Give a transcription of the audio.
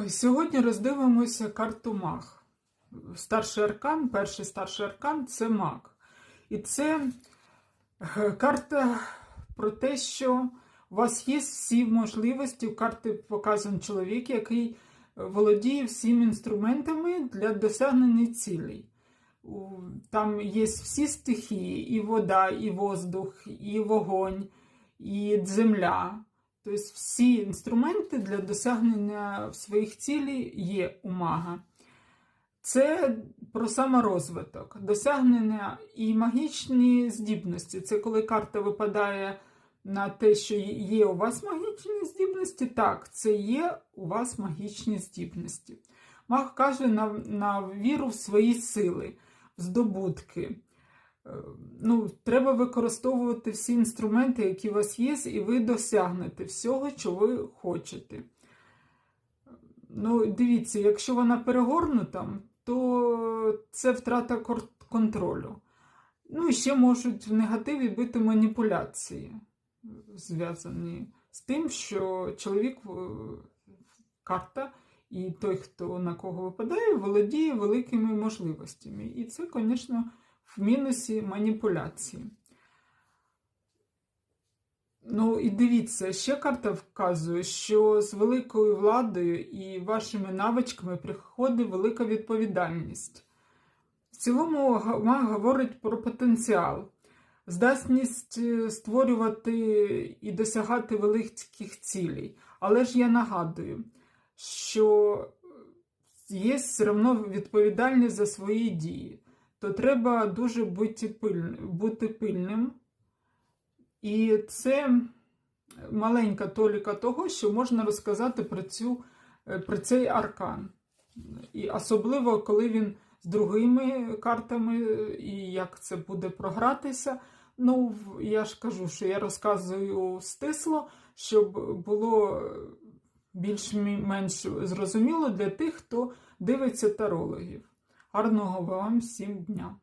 Ой, сьогодні роздивимося карту маг. Старший аркан, перший старший аркан це маг. І це е, карта про те, що у вас є всі можливості. В карті показан чоловік, який володіє всіми інструментами для досягнення цілей. Там є всі стихії: і вода, і воздух, і вогонь, і земля. Тобто всі інструменти для досягнення своїх цілей є у мага. Це про саморозвиток, досягнення і магічні здібності. Це коли карта випадає на те, що є у вас магічні здібності. Так, це є у вас магічні здібності. Маг каже на, на віру в свої сили, в здобутки. Е, Ну, треба використовувати всі інструменти, які у вас є, і ви досягнете всього, що ви хочете. Ну, дивіться, якщо вона перегорнута, то це втрата контролю. Ну, і ще можуть в негативі бути маніпуляції, зв'язані з тим, що чоловік, е, карта і той, хто на кого випадає, володіє великими можливостями. І це, звісно, в мінусі маніпуляції. Ну і дивіться, ще карта вказує, що з великою владою і вашими навичками приходить велика відповідальність. В цілому маг говорить про потенціал, здатність е, створювати і досягати великих цілей. Але ж я нагадую, що є все одно відповідальність за свої дії, то треба дуже бути, пиль... бути пильним. І це маленька толіка того, що можна розказати про, цю, про цей аркан. І особливо, коли він з другими картами, і як це буде програтися. Ну, я ж кажу, що я розказую стисло, щоб було більш-менш зрозуміло для тих, хто дивиться тарологів. Гарного вам всім дня!